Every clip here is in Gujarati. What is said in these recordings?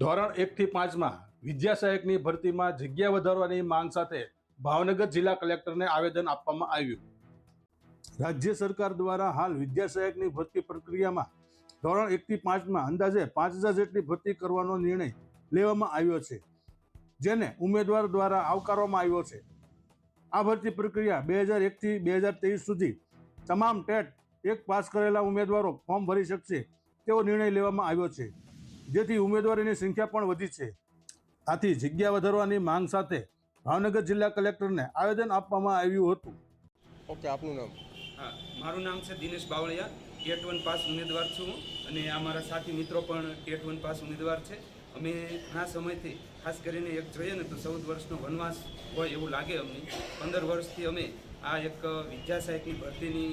ધોરણ એકથી પાંચમાં વિદ્યા સહાયકની ભરતીમાં જગ્યા વધારવાની માંગ સાથે ભાવનગર જિલ્લા કલેક્ટરને આવેદન આપવામાં આવ્યું. રાજ્ય સરકાર દ્વારા હાલ વિદ્યા સહાયકની ભરતી પ્રક્રિયામાં ધોરણ એકથી પાંચમાં અંદાજે પાંચ હજાર જેટલી ભરતી કરવાનો નિર્ણય લેવામાં આવ્યો છે, જેને ઉમેદવાર દ્વારા આવકારવામાં આવ્યો છે. આ ભરતી પ્રક્રિયા બે હજાર એકથી બે હજાર ત્રેવીસ સુધી તમામ ટેટ એક પાસ કરેલા ઉમેદવારો ફોર્મ ભરી શકશે તેવો નિર્ણય લેવામાં આવ્યો છે. જેથી ઉમેદવારીની સંખ્યા પણ વધી છે. આથી જગ્યા વધારવાની માંગ સાથે ભાવનગર જિલ્લા કલેક્ટરને આવેદન આપવામાં આવ્યું હતું. ઓકે આપનું નામ? હા મારું નામ છે Dinesh Bavaliya. TET one pass ઉમેદવાર છું અને અમારા સાથી મિત્રો પણ ટેટ વન પાસ ઉમેદવાર છે. અમે ઘણા સમયથી ખાસ કરીને એક જોઈએ ને તો ચૌદ વર્ષનો વનવાસ હોય એવું લાગે અમને. પંદર વર્ષથી અમે આ એક વિદ્યા સહાયકની ભરતીની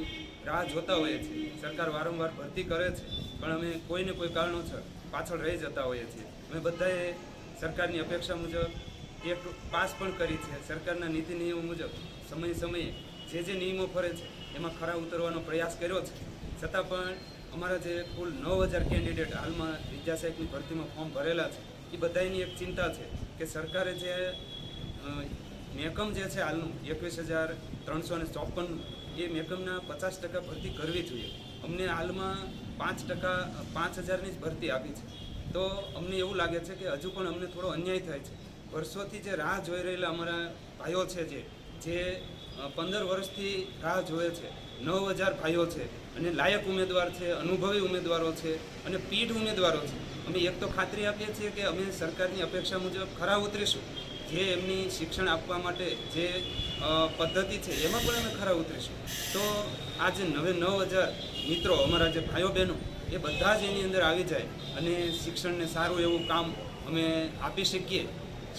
રાહ જોતા હોઈએ છીએ. સરકાર વારંવાર ભરતી કરે છે પણ અમે કોઈને કોઈ કારણોસર પાછળ રહી જતા હોઈએ છીએ. અમે બધાએ સરકારની અપેક્ષા મુજબ એક પાસ પણ કરી છે. સરકારના નીતિ નિયમો મુજબ સમયે સમયે જે જે નિયમો ફરે છે, એમાં ખરા ઉતરવાનો પ્રયાસ કર્યો છે. છતાં પણ અમારા જે કુલ નવ હજાર કેન્ડિડેટ હાલમાં વિદ્યા સાહેબની ભરતીમાં ફોર્મ ભરેલા છે, એ બધાની એક ચિંતા છે કે સરકારે જે મેકમ જે છે હાલનું, એકવીસ હજાર ત્રણસો ને ચોપનનું એ મેકમના પચાસ ટકા ભરતી કરવી જોઈએ. અમને હાલમાં પાંચ ટકા, પાંચ હજારની જ ભરતી આપી છે. તો અમને એવું લાગે છે કે હજુ પણ અમને થોડો અન્યાય થાય છે. વર્ષોથી જે રાહ જોઈ રહેલા અમારા ભાઈઓ છે જે જે પંદર વર્ષથી રાહ જોયે છે. નવ હજાર ભાઈઓ છે અને લાયક ઉમેદવાર છે, અનુભવી ઉમેદવારો છે અને પીઢ ઉમેદવારો છે. અમે એક તો ખાતરી આપીએ છીએ કે અમે સરકારની અપેક્ષા મુજબ ખરા ઉતરીશું. જે એમની શિક્ષણ આપવા માટે જે પદ્ધતિ છે, એમાં પણ અમે ખરા ઉતરીશું. તો આ જે નવે નવ હજાર મિત્રો, અમારા જે ભાઈઓ બહેનો, એ બધા જ એની અંદર આવી જાય અને શિક્ષણને સારું એવું કામ અમે આપી શકીએ.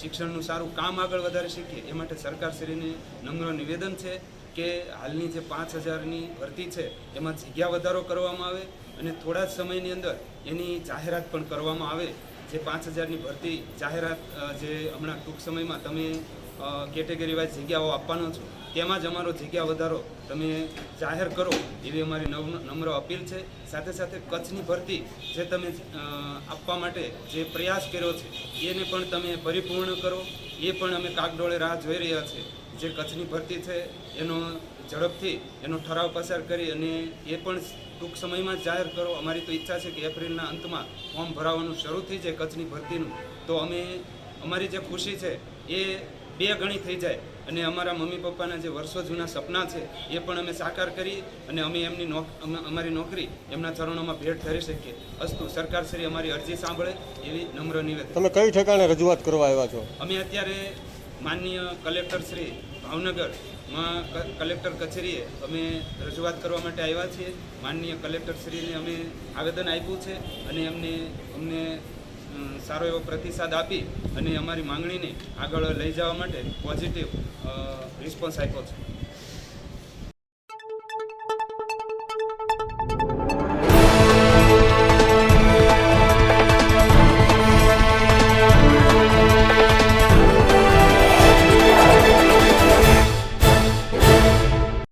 શિક્ષણનું સારું કામ આગળ વધારી શકીએ. એ માટે સરકારશ્રીને નમ્ર નિવેદન છે કે હાલની જે પાંચ હજારની ભરતી છે, એમાં જગ્યા વધારો કરવામાં આવે અને થોડા જ સમયની અંદર એની જાહેરાત પણ કરવામાં આવે. જે પાંચ હજારની ભરતી જાહેરાત જે હમણાં ટૂંક સમયમાં તમે કેટેગરી વાઇઝ જગ્યાઓ આપવાનો છો, તેમાં જ અમારો જગ્યા વધારો તમે જાહેર કરો એવી અમારી નમ્ર અપીલ છે. સાથે સાથે કચ્છની ભરતી જે તમે આપવા માટે જે પ્રયાસ કર્યો છે, એને પણ તમે પરિપૂર્ણ કરો. એ પણ અમે કાગડોળે રાહ જોઈ રહ્યા છીએ. જે કચ્છની ભરતી છે એનો ઝડપથી એનો ઠરાવ પસાર કરી અને એ પણ ટૂંક સમયમાં જાહેર કરો. અમારી તો ઈચ્છા છે કે એપ્રિલના અંતમાં ફોર્મ ભરાવાનું શરૂ થઈ જાય કચ્છની ભરતીનું. તો અમે અમારી જે ખુશી છે એ બે ગણી થઈ જાય. અને અમારા મમ્મી પપ્પાના જે વર્ષો જૂના સપના છે એ પણ અમે સાકાર કરી અને અમે એમની નોક અમારી નોકરી એમના ચરણોમાં ભેટ ધરી શકીએ. અસ્તુ સરકારશ્રી અમારી અરજી સાંભળે એવી નમ્ર નિવેદન. તમે કઈ ઠેકાણે રજૂઆત કરવા આવ્યા છો? અમે અત્યારે માનનીય કલેક્ટર શ્રી ભાવનગરમાં કલેક્ટર કચેરીએ અમે રજૂઆત કરવા માટે આવ્યા છીએ. માનનીય કલેક્ટર શ્રીને અમે આવેદન આપ્યું છે અને એમને અમને સારો એવો પ્રતિસાદ આપી અને અમારી માંગણીને આગળ લઈ જવા માટે પોઝિટિવ રિસ્પોન્સ આપ્યો છે.